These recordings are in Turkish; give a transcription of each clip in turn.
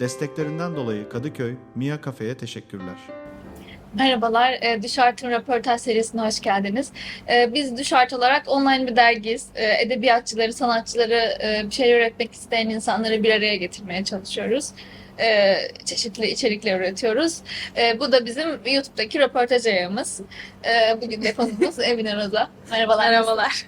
Desteklerinden dolayı Kadıköy Mia Kafe'ye teşekkürler. Merhabalar, e, Düş Art'ın röportaj serisine hoş geldiniz. E, Biz Düş Art olarak online bir dergiyiz. E, Edebiyatçıları, sanatçıları, e, bir şeyler üretmek isteyen insanları bir araya getirmeye çalışıyoruz. E, Çeşitli içerikler üretiyoruz. E, Bu da bizim YouTube'daki röportaj ayağımız. E, Bugün de konuğumuz Emine Roza. Merhabalar. Merhabalar.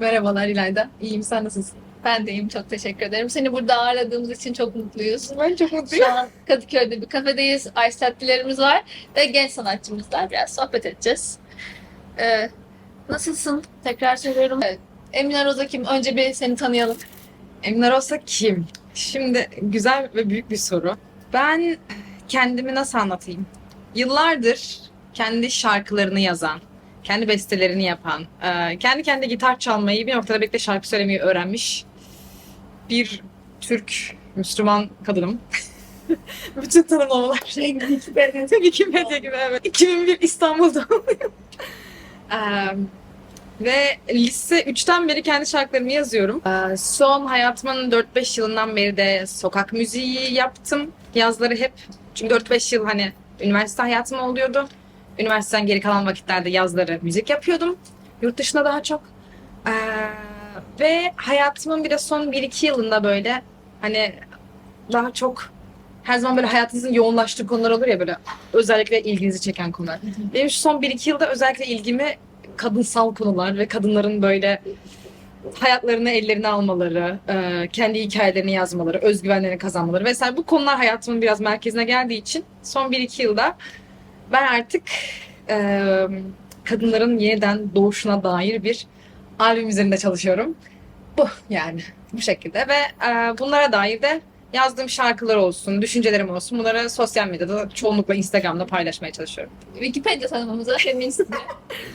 Merhabalar İlayda. İyiyim sen nasılsın? Ben de iyiyim, çok teşekkür ederim. Seni burada ağırladığımız için çok mutluyuz. Ben çok mutluyum. Şu an Kadıköy'de bir kafedeyiz. Ice Latte'lerimiz var ve genç sanatçımızla biraz sohbet edeceğiz. Ee, nasılsın? Tekrar söylüyorum. Evet. Emine Roza kim? Önce bir seni tanıyalım. Emine Rosa kim? Şimdi güzel ve büyük bir soru. Ben kendimi nasıl anlatayım? Yıllardır kendi şarkılarını yazan, kendi bestelerini yapan, e, kendi kendi gitar çalmayı, bir noktada belki de şarkı söylemeyi öğrenmiş bir Türk Müslüman kadınım. Bütün tanımlamalar şey gibi Wikipedia, Wikipedia gibi evet. 2001 İstanbul'da. Eee, ve lise 3'ten beri kendi şarkılarımı yazıyorum. Ee, Son hayatımın 4-5 yılından beri de sokak müziği yaptım. Yazları hep. Çünkü 4-5 yıl hani üniversite hayatım oluyordu. Üniversiteden geri kalan vakitlerde yazları müzik yapıyordum. Yurt dışında daha çok. Ee, ve hayatımın bir de son 1-2 yılında böyle hani daha çok her zaman böyle hayatınızın yoğunlaştığı konular olur ya böyle özellikle ilginizi çeken konular. Benim şu son 1-2 yılda özellikle ilgimi kadınsal konular ve kadınların böyle hayatlarını ellerine almaları, e, kendi hikayelerini yazmaları, özgüvenlerini kazanmaları vesaire bu konular hayatımın biraz merkezine geldiği için son 1-2 yılda ben artık e, kadınların yeniden doğuşuna dair bir albüm üzerinde çalışıyorum. Bu yani bu şekilde ve e, bunlara dair de yazdığım şarkılar olsun, düşüncelerim olsun bunları sosyal medyada çoğunlukla Instagram'da paylaşmaya çalışıyorum. Wikipedia tanımamıza eminsin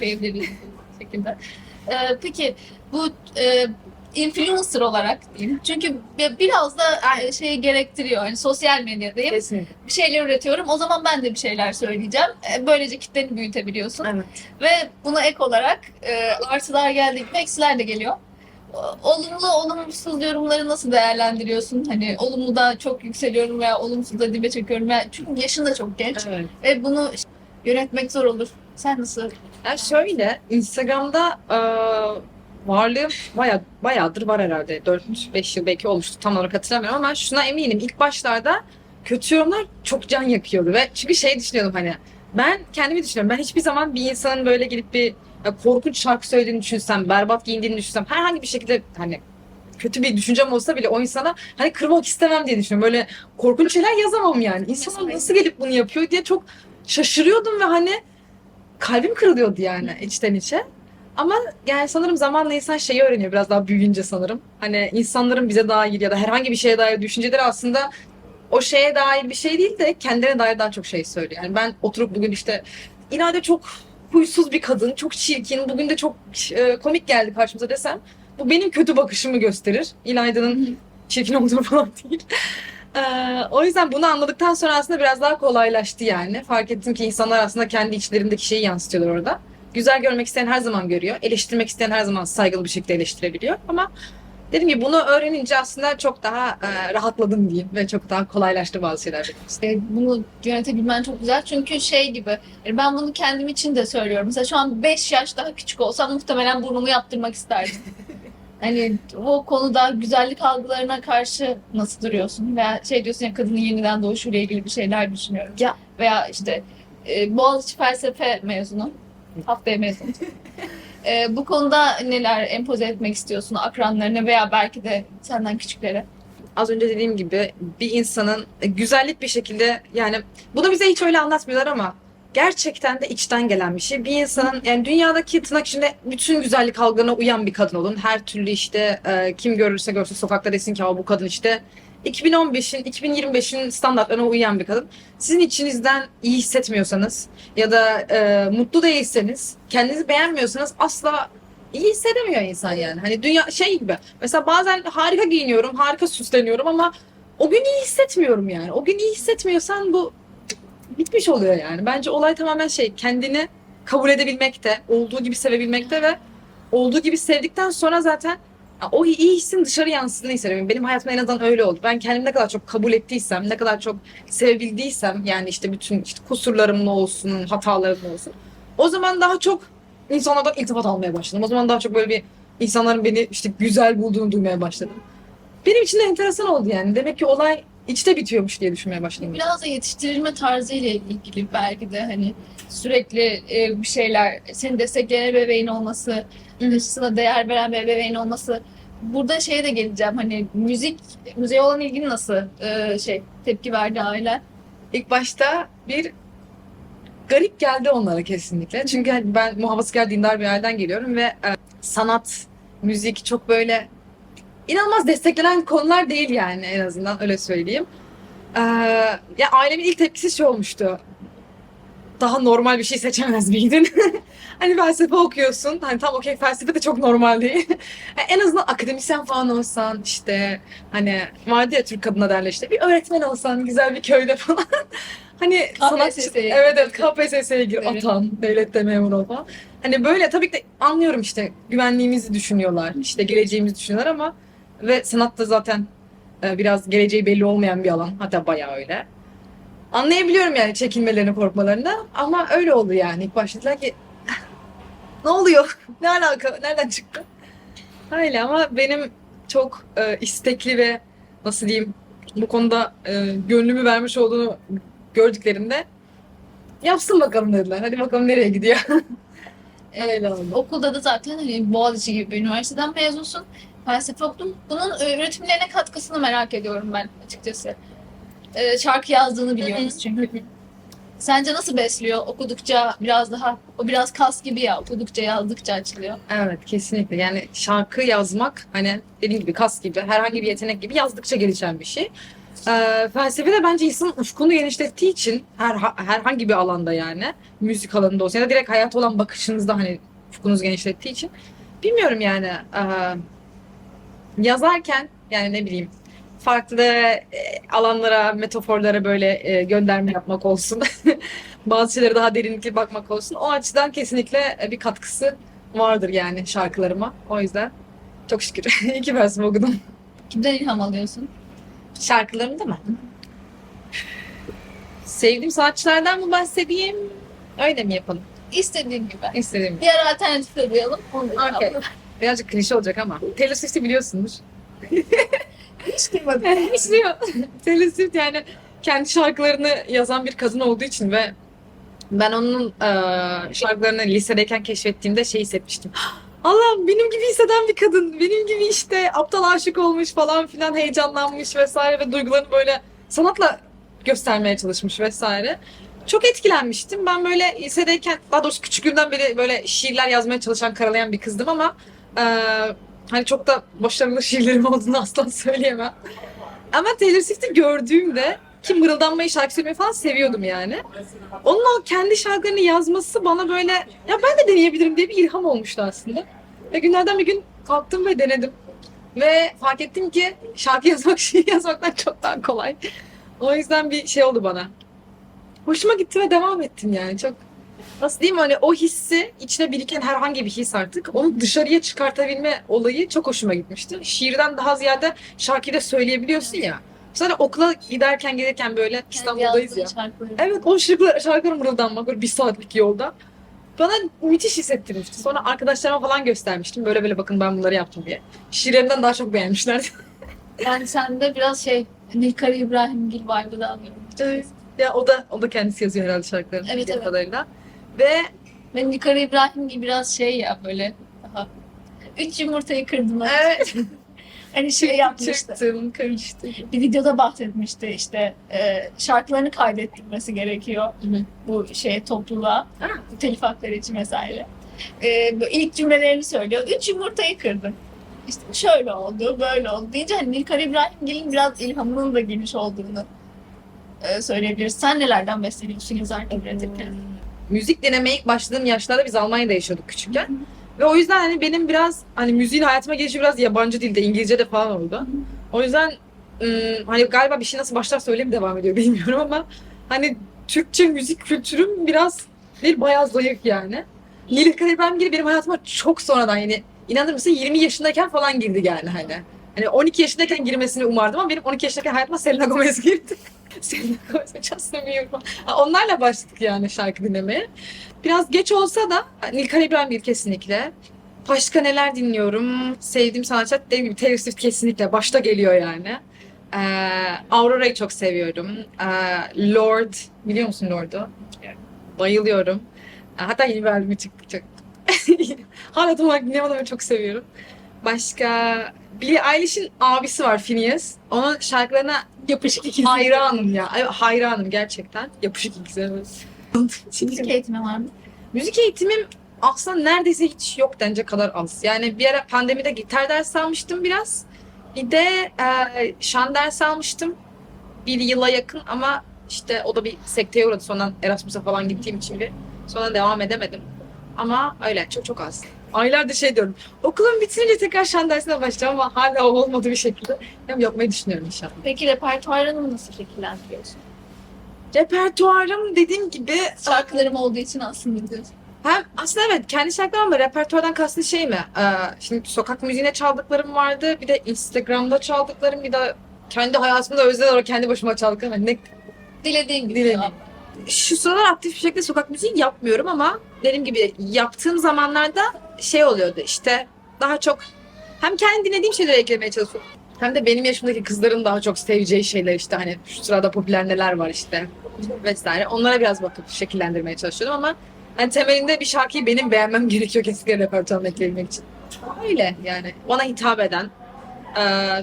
diyebiliriz bu şekilde. Ee, peki bu e, influencer olarak diyeyim. Çünkü bi- biraz da şey gerektiriyor. Hani sosyal medyadayım. Kesinlikle. Bir şeyler üretiyorum. O zaman ben de bir şeyler söyleyeceğim. E, Böylece kitleni büyütebiliyorsun. Evet. Ve buna ek olarak e, artılar gibi eksiler de geliyor. Olumlu, olumsuz yorumları nasıl değerlendiriyorsun? Hani olumlu da çok yükseliyorum veya olumsuz da dibe çekiyorum. veya çünkü yaşın da çok genç Evet. ve bunu yönetmek zor olur. Sen nasıl? Ya şöyle Instagram'da e, varlığım baya, bayağıdır var herhalde. 4-5 yıl belki olmuştu tam olarak hatırlamıyorum ama şuna eminim. ilk başlarda kötü yorumlar çok can yakıyordu ve çünkü şey düşünüyordum hani ben kendimi düşünüyorum. Ben hiçbir zaman bir insanın böyle gidip bir korkunç şarkı söylediğini düşünsem, berbat giyindiğini düşünsem, herhangi bir şekilde hani kötü bir düşüncem olsa bile o insana hani kırmak istemem diye düşünüyorum. Böyle korkunç şeyler yazamam yani. İnsanlar nasıl gelip bunu yapıyor diye çok şaşırıyordum ve hani kalbim kırılıyordu yani içten içe. Ama yani sanırım zamanla insan şeyi öğreniyor biraz daha büyüyünce sanırım. Hani insanların bize dair ya da herhangi bir şeye dair düşünceleri aslında o şeye dair bir şey değil de kendine dair daha çok şey söylüyor. Yani ben oturup bugün işte İlayda çok huysuz bir kadın, çok çirkin, bugün de çok e, komik geldi karşımıza desem bu benim kötü bakışımı gösterir. İlayda'nın çirkin olduğunu falan değil. Ee, o yüzden bunu anladıktan sonra aslında biraz daha kolaylaştı yani. Fark ettim ki insanlar aslında kendi içlerindeki şeyi yansıtıyorlar orada. Güzel görmek isteyen her zaman görüyor. Eleştirmek isteyen her zaman saygılı bir şekilde eleştirebiliyor. Ama dediğim gibi bunu öğrenince aslında çok daha e, rahatladım diyeyim ve çok daha kolaylaştı bazı şeyler. E, bunu yönetebilmen çok güzel. Çünkü şey gibi yani ben bunu kendim için de söylüyorum. Mesela şu an 5 yaş daha küçük olsam muhtemelen burnumu yaptırmak isterdim. Hani o konuda güzellik algılarına karşı nasıl duruyorsun? Veya şey diyorsun ya kadının yeniden doğuşuyla ilgili bir şeyler düşünüyorum. Ya- Veya işte e, Boğaziçi felsefe mezunu. Haftaya mezun. E, bu konuda neler empoze etmek istiyorsun akranlarına veya belki de senden küçüklere? az önce dediğim gibi bir insanın güzellik bir şekilde yani bunu bize hiç öyle anlatmıyorlar ama gerçekten de içten gelen bir şey. Bir insanın yani dünyadaki tırnak içinde bütün güzellik algılarına uyan bir kadın olun. Her türlü işte e, kim görürse görsün sokakta desin ki "Aa, bu kadın işte 2015'in 2025'in standartlarına uyan bir kadın. Sizin içinizden iyi hissetmiyorsanız ya da e, mutlu değilseniz, kendinizi beğenmiyorsanız asla iyi hissedemiyor insan yani. Hani dünya şey gibi. Mesela bazen harika giyiniyorum, harika süsleniyorum ama o gün iyi hissetmiyorum yani. O gün iyi hissetmiyorsan bu bitmiş oluyor yani. Bence olay tamamen şey kendini kabul edebilmekte, olduğu gibi sevebilmekte ve olduğu gibi sevdikten sonra zaten O iyi hissin dışarı yansıdığını hissediyorum. Benim hayatımda en azından öyle oldu. Ben kendimi ne kadar çok kabul ettiysem, ne kadar çok sevebildiysem yani işte bütün işte kusurlarımla olsun, hatalarımla olsun. O zaman daha çok insanlardan iltifat almaya başladım. O zaman daha çok böyle bir insanların beni işte güzel bulduğunu duymaya başladım. Benim için de enteresan oldu yani. Demek ki olay içte bitiyormuş diye düşünmeye başladım. Biraz da yetiştirilme tarzıyla ilgili belki de hani sürekli e, bir şeyler, seni destekleyen bebeğin olması, Hı. sana değer veren bir bebeğin olması. Burada şeye de geleceğim hani müzik, müziğe olan ilgin nasıl e, şey tepki verdi aile? İlk başta bir garip geldi onlara kesinlikle. Çünkü hani ben muhafazakar dindar bir aileden geliyorum ve e, sanat, müzik çok böyle inanılmaz desteklenen konular değil yani en azından öyle söyleyeyim. Ee, ya ailemin ilk tepkisi şey olmuştu. Daha normal bir şey seçemez miydin? hani felsefe okuyorsun. Hani tam okey felsefe de çok normal değil. Yani en azından akademisyen falan olsan işte hani vardı ya Türk kadına derler işte bir öğretmen olsan güzel bir köyde falan. hani KPSS'ye evet evet. KPSS'ye gir Evet. atan devlette memur ol falan. Hani böyle tabii ki de anlıyorum işte güvenliğimizi düşünüyorlar. işte geleceğimizi düşünüyorlar ama ve sanat da zaten e, biraz geleceği belli olmayan bir alan. Hatta bayağı öyle. Anlayabiliyorum yani çekinmelerini, korkmalarını ama öyle oldu yani. İlk başta ki ne oluyor? Ne alaka? Nereden çıktı? Öyle ama benim çok e, istekli ve nasıl diyeyim bu konuda e, gönlümü vermiş olduğunu gördüklerinde yapsın bakalım dediler. Hadi bakalım nereye gidiyor. Öyle oldu. Okulda da zaten hani Boğaziçi gibi bir üniversiteden mezunsun. Felsefe okudun. Bunun e, öğretimlerine katkısını merak ediyorum ben açıkçası. E, şarkı yazdığını biliyoruz çünkü. Sence nasıl besliyor? Okudukça biraz daha, o biraz kas gibi ya, okudukça yazdıkça açılıyor. Evet kesinlikle yani şarkı yazmak hani dediğim gibi kas gibi herhangi bir yetenek gibi yazdıkça gelişen bir şey. Ee, felsefe de bence insanın ufkunu genişlettiği için her herhangi bir alanda yani müzik alanında olsa ya da direkt hayata olan bakışınızda hani ufkunuzu genişlettiği için bilmiyorum yani ee, yazarken yani ne bileyim farklı e, alanlara, metaforlara böyle e, gönderme yapmak olsun. Bazı şeylere daha derinlikli bakmak olsun. O açıdan kesinlikle e, bir katkısı vardır yani şarkılarıma. O yüzden çok şükür. İyi ki felsefe okudum. Kimden ilham alıyorsun? Şarkılarımda mı? Sevdiğim sanatçılardan mı bahsedeyim? Öyle mi yapalım? İstediğin gibi. İstediğim gibi. Diğer alternatif de duyalım. Onu da yapalım. Birazcık klişe olacak ama. Taylor Swift'i biliyorsundur. Hiç duymadım. Hiç diyor. Taylor Swift yani kendi şarkılarını yazan bir kadın olduğu için ve ben onun eee, şarkılarını lisedeyken keşfettiğimde şey hissetmiştim. Allah'ım benim gibi hisseden bir kadın, benim gibi işte aptal aşık olmuş falan filan heyecanlanmış vesaire ve duygularını böyle sanatla göstermeye çalışmış vesaire. Çok etkilenmiştim. Ben böyle lisedeyken, daha doğrusu küçüklüğümden beri böyle şiirler yazmaya çalışan, karalayan bir kızdım ama eee, hani çok da başarılı şiirlerim olduğunu asla söyleyemem. Ama Taylor Swift'i gördüğümde ki mırıldanmayı, şarkı söylemeyi falan seviyordum yani. Onun o kendi şarkılarını yazması bana böyle ya ben de deneyebilirim diye bir ilham olmuştu aslında. Ve günlerden bir gün kalktım ve denedim. Ve fark ettim ki şarkı yazmak şiir yazmaktan çok daha kolay. O yüzden bir şey oldu bana. Hoşuma gitti ve devam ettim yani. Çok nasıl diyeyim hani o hissi içine biriken herhangi bir his artık onu dışarıya çıkartabilme olayı çok hoşuma gitmişti. Şiirden daha ziyade şarkıyı da söyleyebiliyorsun ya. Sonra okula giderken gelirken böyle İstanbul'dayız ya. Şarkıları. Evet o şarkı, şarkıları mırıldanmak böyle bir saatlik yolda. Bana müthiş hissettirmişti. Sonra arkadaşlarıma falan göstermiştim. Böyle böyle bakın ben bunları yaptım diye. Şiirlerimden daha çok beğenmişlerdi. Yani sende biraz şey Nilkara İbrahimgil vibe'ı da alıyorum. Evet. ya o da o da kendisi yazıyor herhalde şarkılarını. Evet, evet. kadarıyla. Ve Ve Nilkara İbrahimgil biraz şey ya böyle daha üç yumurtayı kırdım. evet. Hani şey yapmıştı. Çıktım, karıştım. Bir videoda bahsetmişti işte e, şarkılarını kaydettirmesi gerekiyor Hı bu şey topluluğa. Ha. Telif hakları için vesaire. E, bu ilk cümlelerini söylüyor. Üç yumurtayı kırdım. İşte şöyle oldu, böyle oldu deyince hani Nilkara İbrahimgil'in biraz ilhamının da geniş olduğunu e, söyleyebiliriz. Sen nelerden besleniyorsun yazarken üretirken? Müzik denemeye ilk başladığım yaşlarda biz Almanya'da yaşıyorduk küçükken. Ve o yüzden hani benim biraz hani müziğin hayatıma gelişi biraz yabancı dilde, İngilizce de falan oldu. O yüzden hani galiba bir şey nasıl başlar söyle mi devam ediyor bilmiyorum ama hani Türkçe müzik kültürüm biraz değil bayağı zayıf yani. Nilüfer İbrahimgil benim hayatıma çok sonradan yani inanır mısın 20 yaşındayken falan girdi yani hani. Hani 12 yaşındayken girmesini umardım ama benim 12 yaşındayken hayatıma Selena Gomez girdi. Bieber falan. Ha, Onlarla başladık yani şarkı dinlemeye. Biraz geç olsa da Nilkar İbrahimgil kesinlikle. Başka neler dinliyorum? Sevdiğim sanatçı dediğim gibi Taylor Swift kesinlikle başta geliyor yani. Ee, Aurora'yı çok seviyorum. Ee, Lord, biliyor musun Lord'u? Bayılıyorum. Ee, Hatta yeni bir albümü çıktı. Hala tam olarak ama çok seviyorum. Başka Billie Eilish'in abisi var Phineas. Onun şarkılarına Yapışık ikizi. hayranım ya. Ay, Hayranım gerçekten. Yapışık evet. Müzik eğitimi var mı? Müzik eğitimim aslında neredeyse hiç yok dence kadar az. Yani bir ara pandemide gitar dersi almıştım biraz. Bir de e, şan dersi almıştım. Bir yıla yakın ama işte o da bir sekteye uğradı. Sonra Erasmus'a falan gittiğim için bir. Sonra devam edemedim. Ama öyle çok çok az. Aylardır şey diyorum. Okulum bitirince tekrar şan dersine başlayacağım ama hala olmadı bir şekilde. Hem yapmayı düşünüyorum inşallah. Peki repertuarını nasıl şekillendiriyorsun? Repertuarım dediğim gibi Şarkılarım olduğu için aslında diyorsun. Hem aslında evet kendi şarkılarım ama repertuardan kastı şey mi? Ee, şimdi sokak müziğine çaldıklarım vardı. Bir de Instagram'da çaldıklarım. Bir de kendi hayatımda özel olarak kendi başıma çaldıklarım. Yani ne, Dilediğin gibi. Dilediğim. cevap. şu sıralar aktif bir şekilde sokak müziği yapmıyorum ama dediğim gibi yaptığım zamanlarda şey oluyordu işte daha çok hem kendi dinlediğim şeyleri eklemeye çalışıyorum. Hem de benim yaşımdaki kızların daha çok seveceği şeyler işte hani şu sırada popüler neler var işte vesaire. Onlara biraz bakıp şekillendirmeye çalışıyordum ama hani temelinde bir şarkıyı benim beğenmem gerekiyor kesinlikle repertuarıma ekleyebilmek için. Öyle yani bana hitap eden,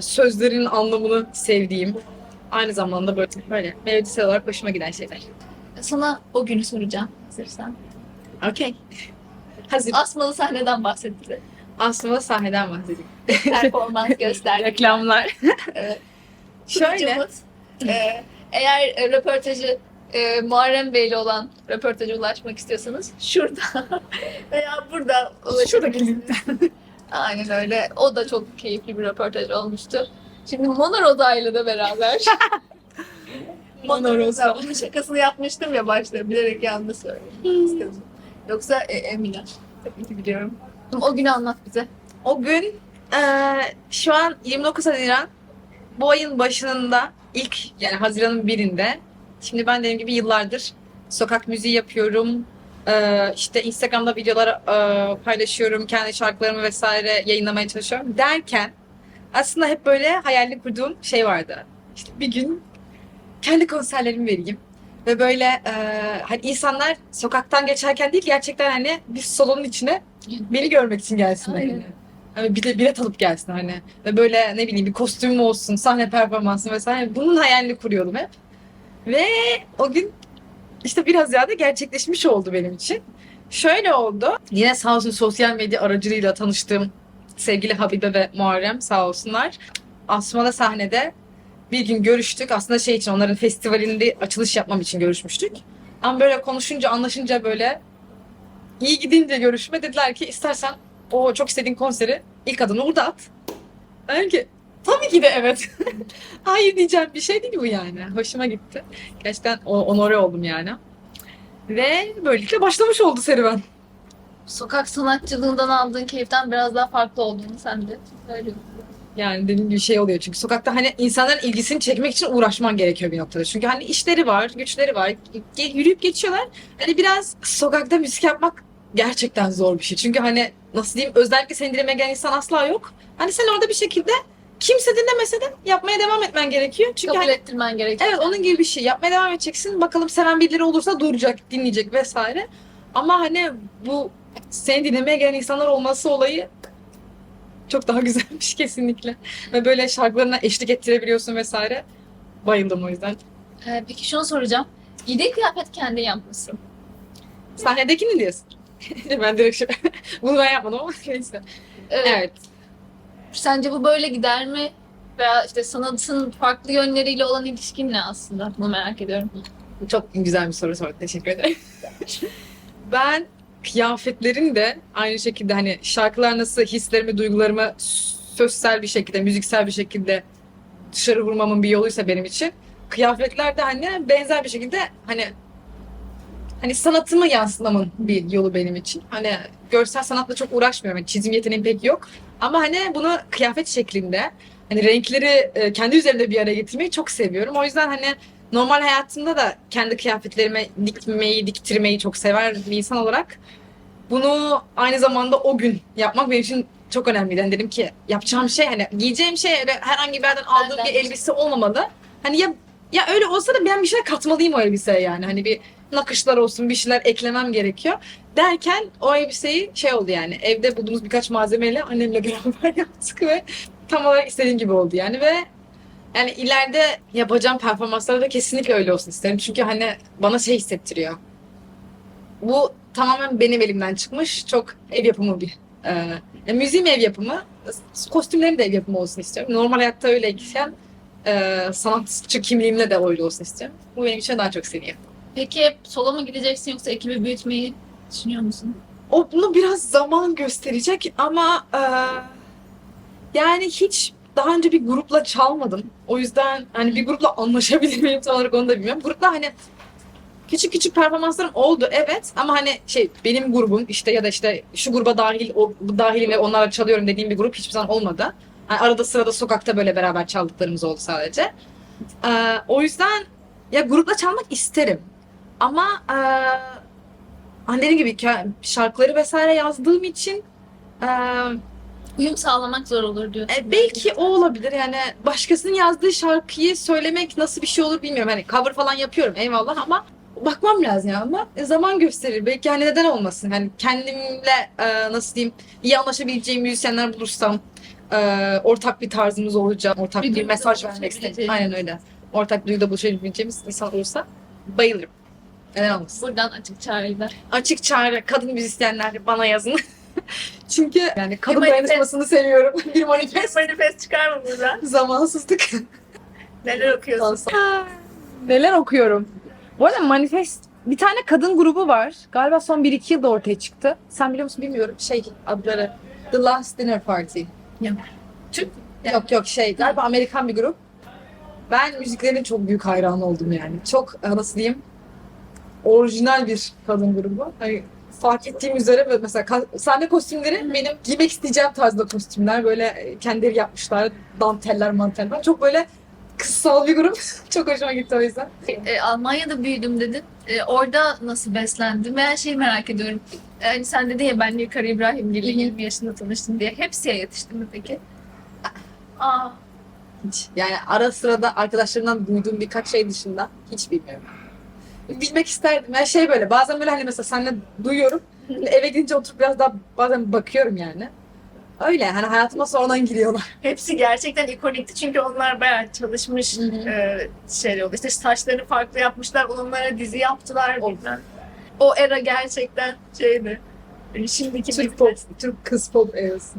sözlerin anlamını sevdiğim, aynı zamanda böyle, böyle melodisel olarak hoşuma giden şeyler. Sana o günü soracağım hazırsan. Okey. Hazır. Asmalı sahneden bahset bize. Aslında sahneden bahsedeyim. Performans göster. Reklamlar. Evet. Şöyle. E, eğer e, röportajı e, Muharrem Bey'le olan röportaja ulaşmak istiyorsanız şurada veya burada ulaşabilirsiniz. Aynen öyle. O da çok keyifli bir röportaj olmuştu. Şimdi Mona Roza'yla da beraber. Mona Rosa. Bunun şakasını yapmıştım ya başta. Bilerek yanlış söyledim. Yoksa e, Emine. Tabii ki biliyorum. O günü anlat bize. O gün eee, şu an 29 Haziran bu ayın başında ilk yani Haziran'ın birinde şimdi ben dediğim gibi yıllardır sokak müziği yapıyorum. Eee, işte Instagram'da videolar eee, paylaşıyorum. Kendi şarkılarımı vesaire yayınlamaya çalışıyorum. Derken aslında hep böyle hayalini kurduğum şey vardı. İşte bir gün kendi konserlerimi vereyim. Ve böyle eee, hani insanlar sokaktan geçerken değil gerçekten hani bir salonun içine beni görmek için gelsinler. Aynen. Yani. Hani bir de bilet alıp gelsin hani. Ve böyle ne bileyim bir kostümüm olsun, sahne performansı vesaire. Bunun hayalini kuruyordum hep. Ve o gün işte biraz ziyade gerçekleşmiş oldu benim için. Şöyle oldu. Yine sağ olsun sosyal medya aracılığıyla tanıştığım sevgili Habibe ve Muharrem sağ olsunlar. Asmalı sahnede bir gün görüştük. Aslında şey için onların festivalinde açılış yapmam için görüşmüştük. Ama böyle konuşunca anlaşınca böyle iyi gidince görüşme dediler ki istersen o çok istediğin konseri ilk adını burada at. Ben ki tabii ki de evet. Hayır diyeceğim bir şey değil bu yani. Hoşuma gitti. Gerçekten onore oldum yani. Ve böylelikle başlamış oldu serüven. Sokak sanatçılığından aldığın keyiften biraz daha farklı olduğunu sen de söylüyorsun. Yani dediğim gibi şey oluyor çünkü sokakta hani insanların ilgisini çekmek için uğraşman gerekiyor bir noktada. Çünkü hani işleri var, güçleri var. Ge- Yürüyüp geçiyorlar. Hani biraz sokakta müzik yapmak gerçekten zor bir şey. Çünkü hani nasıl diyeyim özellikle seni dinlemeye gelen insan asla yok. Hani sen orada bir şekilde kimse dinlemese de yapmaya devam etmen gerekiyor. Çünkü Kabul hani, ettirmen gerekiyor. evet onun gibi bir şey. Yapmaya devam edeceksin. Bakalım seven birileri olursa duracak, dinleyecek vesaire. Ama hani bu seni dinlemeye gelen insanlar olması olayı çok daha güzelmiş kesinlikle. Ve böyle şarkılarına eşlik ettirebiliyorsun vesaire. Bayıldım o yüzden. Ee, peki şunu soracağım. Giydiğin kıyafet kendin yapmışsın. Sahnedeki ne diyorsun? ben direkt şu... Bunu ben yapmadım ama neyse. Evet. Evet. Sence bu böyle gider mi? Veya işte sanatın farklı yönleriyle olan ilişkin ne aslında? Bunu merak ediyorum. Çok güzel bir soru sordun. Teşekkür ederim. ben kıyafetlerin de aynı şekilde hani şarkılar nasıl hislerimi, duygularımı sözsel bir şekilde, müziksel bir şekilde dışarı vurmamın bir yoluysa benim için kıyafetler de hani benzer bir şekilde hani hani sanatımı yansıtmamın bir yolu benim için. Hani görsel sanatla çok uğraşmıyorum. Yani çizim yeteneğim pek yok. Ama hani bunu kıyafet şeklinde hani renkleri kendi üzerimde bir araya getirmeyi çok seviyorum. O yüzden hani normal hayatımda da kendi kıyafetlerime dikmeyi, diktirmeyi çok sever bir insan olarak bunu aynı zamanda o gün yapmak benim için çok önemliydi. Yani dedim ki yapacağım şey hani giyeceğim şey öyle herhangi bir yerden aldığım Benden bir elbise olmamalı. Hani ya ya öyle olsa da ben bir şey katmalıyım o elbiseye yani. Hani bir nakışlar olsun, bir şeyler eklemem gerekiyor. Derken o elbiseyi şey oldu yani evde bulduğumuz birkaç malzemeyle annemle beraber yaptık ve tam olarak istediğim gibi oldu yani ve yani ileride yapacağım performanslarda kesinlikle öyle olsun isterim. Çünkü hani bana şey hissettiriyor. Bu tamamen benim elimden çıkmış çok ev yapımı bir e, müziğim ev yapımı, kostümlerim de ev yapımı olsun istiyorum. Normal hayatta öyleyken e, sanatçı kimliğimle de öyle olsun istiyorum. Bu benim için daha çok seviye. Peki hep solo mu gideceksin yoksa ekibi büyütmeyi düşünüyor musun? O bunu biraz zaman gösterecek ama e, yani hiç daha önce bir grupla çalmadım. O yüzden hani bir grupla anlaşabilir miyim tam olarak onu da bilmiyorum. Grupla hani küçük küçük performanslarım oldu evet ama hani şey benim grubum işte ya da işte şu gruba dahil o dahilim ve onlarla çalıyorum dediğim bir grup hiçbir zaman olmadı. Yani arada sırada sokakta böyle beraber çaldıklarımız oldu sadece. Ee, o yüzden ya grupla çalmak isterim. Ama ee, hani dediğim gibi şarkıları vesaire yazdığım için ee, Uyum sağlamak zor olur diyorsun. e, belki o olabilir yani başkasının yazdığı şarkıyı söylemek nasıl bir şey olur bilmiyorum. Hani cover falan yapıyorum eyvallah ama bakmam lazım ya ama zaman gösterir. Belki hani neden olmasın? Hani kendimle e, nasıl diyeyim iyi anlaşabileceğim müzisyenler bulursam e, ortak bir tarzımız olacak. Ortak Bir bir, mesaj vermek istedim. Aynen öyle. Ortak duyguda buluşabileceğimiz insan olursa bayılırım. Neden olmasın? Buradan açık çağrıyla. Açık çağrı kadın müzisyenler bana yazın. Çünkü yani kadın manifest. dayanışmasını seviyorum. bir manifest. Manifest çıkar mı buradan? Zamansızlık. Neler okuyorsun? Neler okuyorum? Bu arada Manifest bir tane kadın grubu var. Galiba son 1-2 yılda ortaya çıktı. Sen biliyor musun bilmiyorum. Şey adları The Last Dinner Party. Yok. Türk Yok yok şey galiba Amerikan bir grup. Ben müziklerinin çok büyük hayranı oldum yani. Çok nasıl diyeyim orijinal bir kadın grubu. Hani fark ettiğim üzere mesela sahne kostümleri benim giymek isteyeceğim tarzda kostümler. Böyle e, kendileri yapmışlar. Danteller, manteller. Çok böyle kıssal bir grup. çok hoşuma gitti o yüzden. E, Almanya'da büyüdüm dedin. E, orada nasıl beslendin? Ben şeyi merak ediyorum. E, hani sen dedin ya ben Yukarı Hı hı. 20 yaşında tanıştım diye. Hepsiye yetiştin mi peki? Aa, Hiç. Yani ara sırada arkadaşlarımdan duyduğum birkaç şey dışında hiç bilmiyorum. Bilmek isterdim. Yani şey böyle bazen böyle hani mesela seninle duyuyorum. Hani eve gidince oturup biraz daha bazen bakıyorum yani. Öyle hani hayatıma sonradan giriyorlar. Hepsi gerçekten ikonikti çünkü onlar bayağı çalışmış e, şey oldu. İşte saçlarını farklı yapmışlar, onlara dizi yaptılar. Bilmem. O era gerçekten şeydi. Yani şimdiki Türk pop, Türk kız pop erası.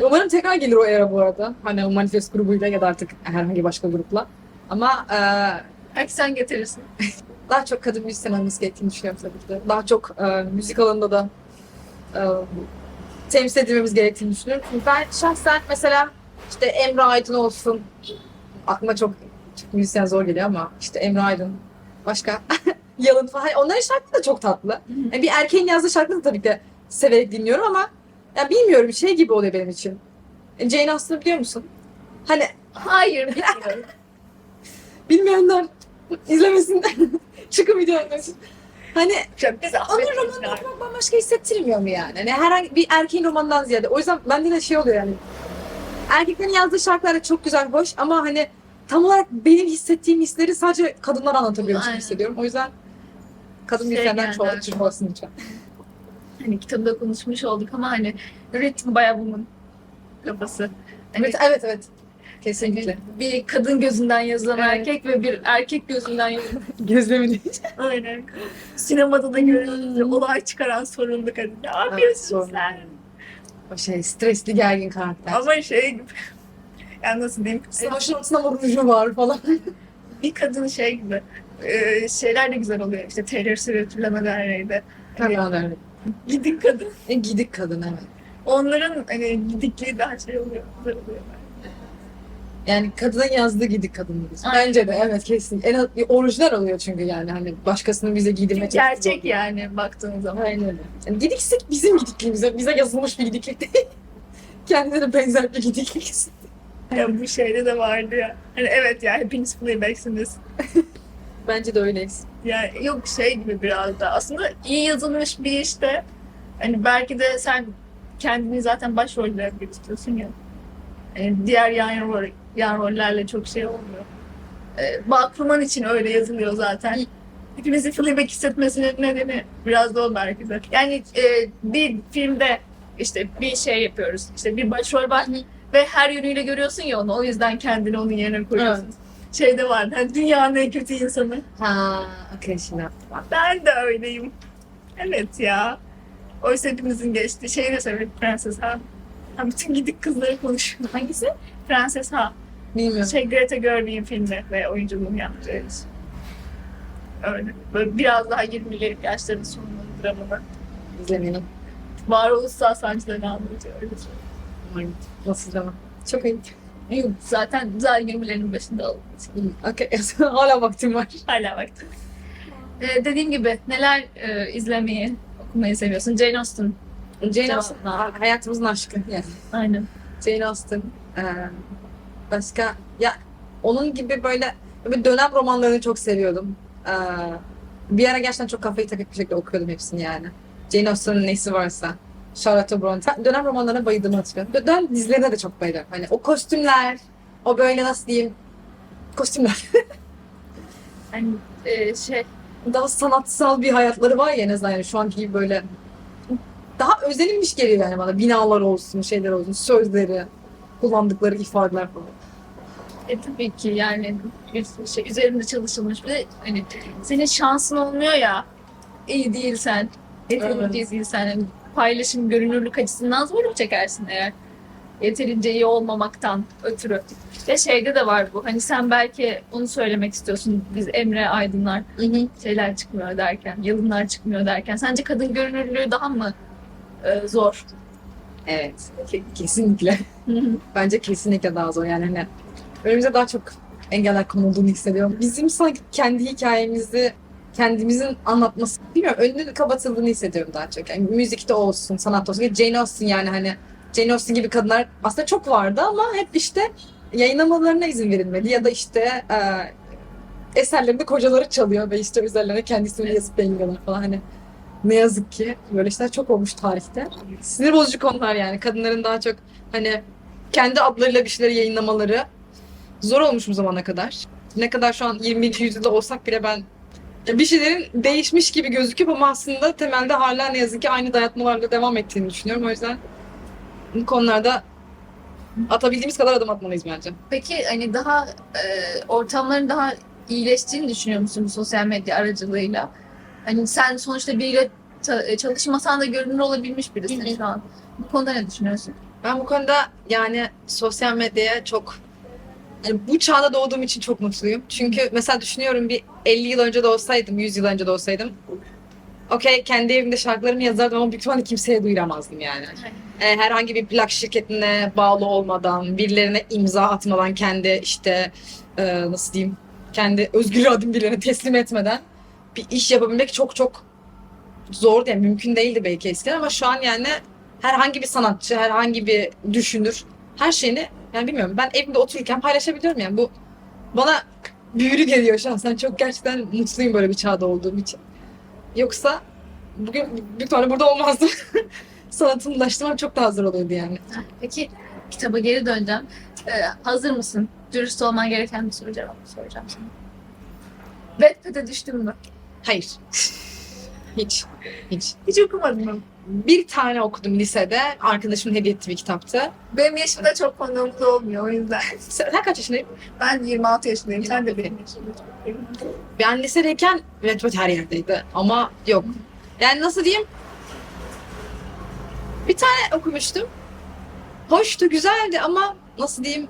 Umarım tekrar gelir o era bu arada. Hani o manifest grubuyla ya da artık herhangi başka grupla. Ama e, Belki sen getirirsin. daha çok kadın müzisyen olması gerektiğini düşünüyorum tabii ki de. Daha çok e, müzik alanında da e, temsil edilmemiz gerektiğini düşünüyorum. Çünkü ben şahsen mesela işte Emre Aydın olsun. Aklıma çok, çok müzisyen zor geliyor ama işte Emre Aydın. Başka Yalın falan. Onların şarkıları da çok tatlı. Yani bir erkeğin yazdığı şarkıları da tabii ki de severek dinliyorum ama ya bilmiyorum şey gibi oluyor benim için. Jane Austen'ı biliyor musun? Hani Hayır, bilmiyorum. bilmeyenler izlemesin. Video izlemesin. Hani. Onun romanını okumak bambaşka hissettirmiyor mu yani? Hani herhangi bir erkeğin romanından ziyade. O yüzden bende de şey oluyor yani. Erkeklerin yazdığı şarkılar da çok güzel, hoş ama hani tam olarak benim hissettiğim hisleri sadece kadınlar anlatabiliyormuş gibi Aynen. hissediyorum. O yüzden kadın Şey bir senden geldi çoğu aklıma. çıkmasın lütfen. hani kitabda konuşmuş olduk ama hani ritm bayağı bunun kafası. Hani, Evet, evet, evet. Kesinlikle. hani bir kadın gözünden yazılan Evet. erkek ve bir erkek gözünden yazılan Gözlemin Aynen. Sinemada da görüyoruz. Hmm. Olay çıkaran sorunlu kadın. Ne Evet, yapıyorsun sorunlu. sen? o şey stresli gergin karakter. Ama şey gibi. Yani nasıl diyeyim? Savaşın ruju var falan. bir kadın şey gibi. e, şeyler de güzel oluyor. İşte Taylor Swift, Lana Del Rey'de. Öyle. Gidik kadın. E, gidik kadın evet. Onların hani gidikliği daha şey oluyor. Güzel oluyor. Yani kadının yazdığı giydik kadın biz. Aynen. Bence de evet kesin. En orijinal oluyor çünkü yani hani başkasının bize giydirme Gerçek yani baktığın zaman. Aynen öyle. Yani gidiksek bizim gidikliğimize, bize yazılmış bir gidiklik değil. Kendine benzer bir gidiklik. Ya bu şeyde de vardı ya. Hani evet ya hepiniz playbacksiniz. Bence de öyleyiz. Yani yok şey gibi biraz da. Aslında iyi yazılmış bir işte. Hani belki de sen kendini zaten başrollere tutuyorsun ya. Yani diğer yan, rol, yan rollerle çok şey olmuyor. Ee, Bakruman için öyle yazılıyor zaten. Hepimizin playback hissetmesinin nedeni biraz da o belki de. Yani e, bir filmde işte bir şey yapıyoruz. İşte bir başrol var ve her yönüyle görüyorsun ya onu. O yüzden kendini onun yerine koyuyorsun. Şeyde vardı. Hani dünyanın en kötü insanı. Ha, okey şimdi. Ben de öyleyim. Evet ya. Oysa hepimizin geçtiği şey de severim Prenses Ha. Ha, bütün gidik kızları konuşuyor. Hangisi? Prenses Ha. Bilmiyorum. Şey Greta Gerwig'in filmi ve oyunculuğunu yaptığı Öyle. Böyle biraz daha 20'li yaşların sonunun dramını. İzlemeyelim. Varoluşsal sancılarını anlatıyor. Öyle söyleyeyim. Nasıl zaman? Çok iyi. Yok, zaten daha 20'lerin başında oldu. Okey. Hala vaktim var. Hala vaktim. Ee, dediğim gibi neler e, izlemeyi, okumayı seviyorsun? Jane Austen. Jane. Austen hayatımızın aşkı. Yani. Aynen. Jane Austen. Ee, başka ya onun gibi böyle böyle dönem romanlarını çok seviyordum. Ee, bir ara gerçekten çok kafayı takıp bir şekilde okuyordum hepsini yani. Jane Austen'ın nesi varsa. Charlotte Bronte. Dönem romanlarına bayıldığımı hatırlıyorum. Dö- Dönem dizilerine de çok bayılıyorum. Hani o kostümler, o böyle nasıl diyeyim, kostümler. Hani e, şey Daha sanatsal bir hayatları var ya en yani şu anki gibi böyle daha özenilmiş geliyor yani bana. Binalar olsun, şeyler olsun, sözleri, kullandıkları ifadeler falan. E tabii ki yani bir şey üzerinde çalışılmış bir de hani senin şansın olmuyor ya iyi değilsen, yeterince iyi değilsen hani paylaşım görünürlük açısından zorluk çekersin eğer yeterince iyi olmamaktan ötürü. Ve şeyde de var bu hani sen belki onu söylemek istiyorsun biz Emre Aydınlar şeyler çıkmıyor derken, yalınlar çıkmıyor derken sence kadın görünürlüğü daha mı e, zor? Evet, ke- kesinlikle. Bence kesinlikle daha zor yani hani önümüze daha çok engeller konulduğunu hissediyorum. Bizim sanki kendi hikayemizi kendimizin anlatması, bilmiyorum önünün kapatıldığını hissediyorum daha çok. Yani müzikte olsun, sanatta olsun. Jane Austen yani hani Jane Austen gibi kadınlar aslında çok vardı ama hep işte yayınlamalarına izin verilmedi ya da işte e, eserlerinde kocaları çalıyor ve işte üzerlerine kendi ismini yazıp yayınlıyorlar falan hani ne yazık ki böyle şeyler çok olmuş tarihte. Sinir bozucu konular yani. Kadınların daha çok hani kendi adlarıyla bir şeyleri yayınlamaları zor olmuş bu zamana kadar. Ne kadar şu an 20. yüzyılda olsak bile ben bir şeylerin değişmiş gibi gözüküp ama aslında temelde hala ne yazık ki aynı dayatmalarla devam ettiğini düşünüyorum. O yüzden bu konularda atabildiğimiz kadar adım atmalıyız bence. Peki hani daha e, ortamların daha iyileştiğini düşünüyor musun bu sosyal medya aracılığıyla? Hani sen sonuçta biriyle e, çalışmasan da görünür olabilmiş birisin şu an. Bu konuda ne düşünüyorsun? Ben bu konuda yani sosyal medyaya çok yani bu çağda doğduğum için çok mutluyum. Çünkü mesela düşünüyorum bir 50 yıl önce de olsaydım, 100 yıl önce de olsaydım okey kendi evimde şarkılarımı yazardım ama büyük ihtimalle kimseye duyuramazdım yani. E, herhangi bir plak şirketine bağlı olmadan, birilerine imza atmadan kendi işte e, nasıl diyeyim kendi özgür irademi birilerine teslim etmeden bir iş yapabilmek çok çok zordu yani mümkün değildi belki eskiden ama şu an yani herhangi bir sanatçı, herhangi bir düşünür her şeyini yani bilmiyorum ben evimde otururken paylaşabiliyorum yani bu bana büyülü geliyor şahsen çok gerçekten mutluyum böyle bir çağda olduğum için. Yoksa bugün büyük ihtimalle burada olmazdım. Sanatımı ulaştırmam çok daha zor oluyordu yani. Peki kitaba geri döneceğim. E, hazır mısın? Dürüst olman gereken bir soru cevap soracağım sana. Wattpad'e düştün mü? Hayır. Hiç. Hiç. Hiç okumadım ben. Bir tane okudum lisede. Arkadaşımın hediye ettiği bir kitaptı. Benim yaşımda çok konumlu olmuyor o yüzden. Sen, sen kaç yaşındaydın? Ben 26 yaşındayım. Sen de benim yaşımda Ben lisedeyken Red her yerdeydi. Ama yok. Yani nasıl diyeyim? Bir tane okumuştum. Hoştu, güzeldi ama nasıl diyeyim?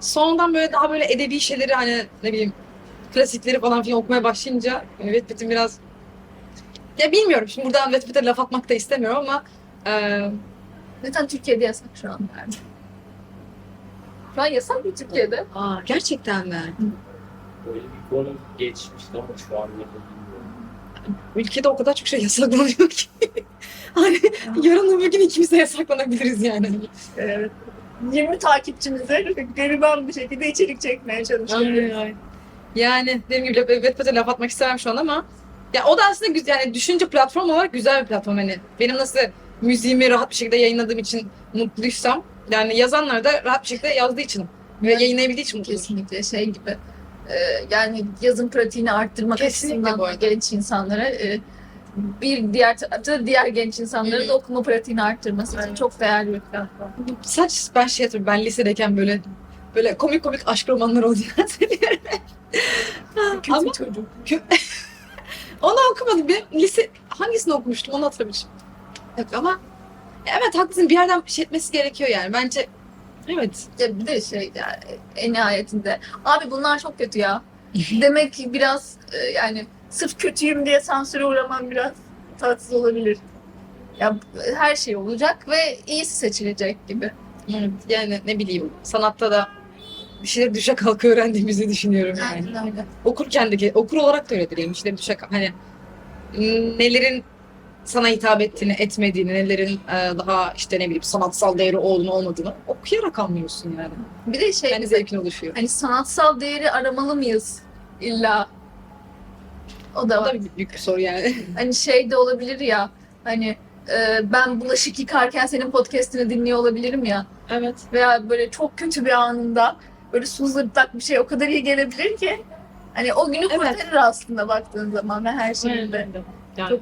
Sonradan böyle daha böyle edebi şeyleri hani ne bileyim klasikleri falan filan okumaya başlayınca Wattpad'in biraz ya bilmiyorum şimdi buradan Wattpad'e laf atmak da istemiyorum ama eee Zaten Türkiye'de yasak şu an yani. Şu an yasak mı Türkiye'de? Aa, gerçekten mi? Böyle bir konu geçmişti ama şu an bilmiyorum. Ülkede o kadar çok şey yasaklanıyor ki. hani yarın öbür gün ikimiz de yasaklanabiliriz yani. Evet. 20 takipçimize gariban bir şekilde içerik çekmeye çalışıyoruz. Yani dediğim gibi Wattpad'e laf atmak istemem şu an ama ya o da aslında güzel yani düşünce platform olarak güzel bir platform hani. Benim nasıl müziğimi rahat bir şekilde yayınladığım için mutluysam yani yazanlar da rahat bir şekilde yazdığı için ve Evet. yayınlayabildiği için mutlu. Kesinlikle şey gibi. e, yani yazım pratiğini arttırmak Kesinlikle açısından genç insanlara e, bir diğer tarafta diğer genç insanların da okuma pratiğini arttırması için Aynen. çok değerli bir platform. Saç ben şey hatırlıyorum ben lisedeyken böyle böyle komik komik aşk romanları olduğunu hatırlıyorum. Kötü ama çocuk. onu okumadım. Bir lise hangisini okumuştum onu hatırlamışım. Yok ama evet haklısın bir yerden bir şey etmesi gerekiyor yani. Bence evet. Ya bir de şey yani en nihayetinde abi bunlar çok kötü ya. Demek ki biraz e, yani sırf kötüyüm diye sansüre uğramam biraz tatsız olabilir. Ya her şey olacak ve iyisi seçilecek gibi. Evet, yani ne bileyim sanatta da bir şeyler düşe kalka öğrendiğimizi düşünüyorum yani. Aynen öyle. Okurken de okur olarak da öyle değil. İşte düşe kalka hani nelerin sana hitap ettiğini, etmediğini, nelerin e, daha işte ne bileyim sanatsal değeri olduğunu, olmadığını okuyarak anlıyorsun yani. Bir de şey Yani zevkin oluşuyor. hani sanatsal değeri aramalı mıyız illa? O da O da bir büyük bir soru yani. Hani şey de olabilir ya hani e, ben bulaşık yıkarken senin podcast'ini dinliyor olabilirim ya. evet. Veya böyle çok kötü bir anında böyle su zırtlak bir şey o kadar iyi gelebilir ki hani o günü Evet. kurtarır aslında baktığın zaman ve her şeyinde. Yani. Çok-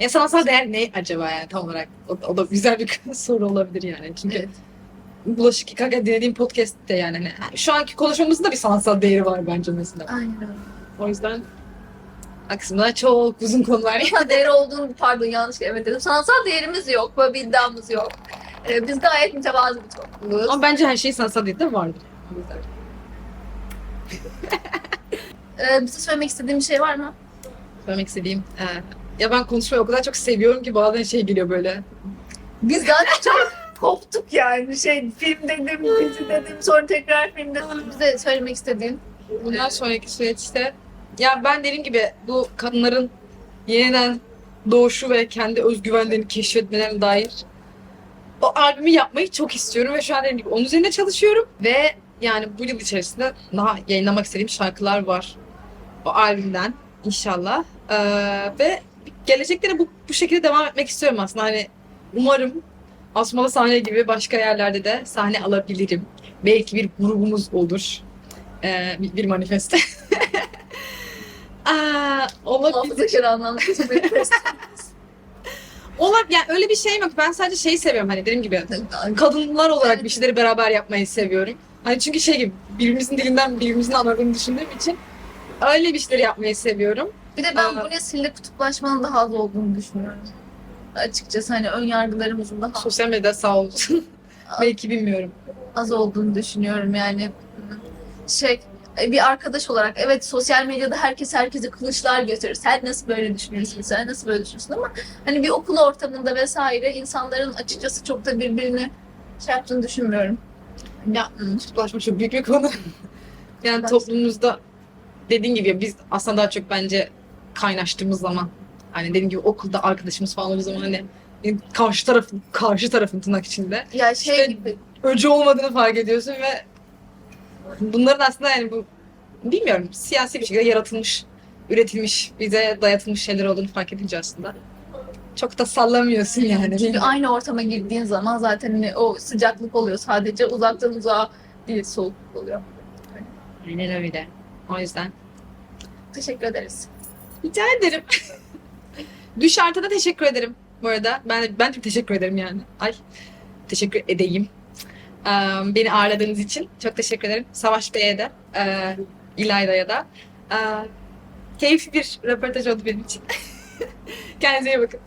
Ya sanatsal değer ne acaba yani tam olarak? O, o da güzel bir soru olabilir yani. Çünkü Evet. bulaşık yıkarken dinlediğim podcast de yani hani şu anki konuşmamızın da bir sanatsal değeri var bence mesela. Aynen. O yüzden aksında çok uzun konular. Sanatsal değeri olduğunu pardon yanlış evet dedim. Sanatsal değerimiz yok. Böyle bir iddiamız yok. E, biz gayet mütevazı bir topluluğuz. Ama bence her şey sanatsal değeri de vardır. O yüzden. E, bize söylemek istediğim bir şey var mı? Söylemek istediğim. e, ya ben konuşmayı o kadar çok seviyorum ki bazen şey geliyor böyle. Biz zaten çok koptuk yani. Şey film dedim, dizi dedim, sonra tekrar film dedim. Bize söylemek istediğin. Bundan sonraki süreçte ya ben dediğim gibi bu kadınların yeniden doğuşu ve kendi özgüvenlerini keşfetmelerine dair o albümü yapmayı çok istiyorum ve şu an dediğim gibi onun üzerinde çalışıyorum ve yani bu yıl içerisinde daha yayınlamak istediğim şarkılar var o albümden inşallah Ee, ve gelecekte de bu, bu şekilde devam etmek istiyorum aslında hani umarım Asmalı sahne gibi başka yerlerde de sahne alabilirim. Belki bir grubumuz olur. Ee, bir, bir manifeste. Aa, olabilir. Olabilir. Yani öyle bir şeyim yok. Ben sadece şeyi seviyorum hani dediğim gibi. Kadınlar olarak bir şeyleri beraber yapmayı seviyorum. Hani çünkü şey gibi birbirimizin dilinden birbirimizin anladığını düşündüğüm için öyle bir şeyleri yapmayı seviyorum. Bir de ben Aa. bu nesilde kutuplaşmanın daha az olduğunu düşünüyorum. Açıkçası hani ön yargılarımızın daha Sosyal medyada sağ olsun. Belki bilmiyorum. az olduğunu düşünüyorum yani. Şey bir arkadaş olarak evet sosyal medyada herkes herkese kılıçlar götürür. Sen nasıl böyle düşünüyorsun? Sen nasıl böyle düşünüyorsun? Ama hani bir okul ortamında vesaire insanların açıkçası çok da birbirini şey yaptığını düşünmüyorum. Ya. Kutuplaşma çok büyük bir konu. yani toplumumuzda dediğin gibi biz aslında daha çok bence kaynaştığımız zaman hani dediğim gibi okulda arkadaşımız falan olduğu zaman hani karşı tarafın karşı tarafın tırnak içinde Ya şey İşte- gibi öcü olmadığını fark ediyorsun ve bunların aslında yani bu bilmiyorum siyasi bir şekilde yaratılmış, üretilmiş, bize dayatılmış şeyler olduğunu fark edince aslında çok da sallamıyorsun yani. Çünkü aynı ortama girdiğin zaman zaten hani o sıcaklık oluyor. Sadece uzaktan uzağa değil soğukluk oluyor. Aynen öyle. O yüzden Teşekkür ederiz. rica ederim. Düş Art'a da teşekkür ederim bu arada. Ben, ben de teşekkür ederim yani. Ay teşekkür edeyim. Ee, beni ağırladığınız için çok teşekkür ederim. Savaş Bey'e de, e, İlayda'ya da. Ee, keyifli bir röportaj oldu benim için. Kendinize iyi bakın.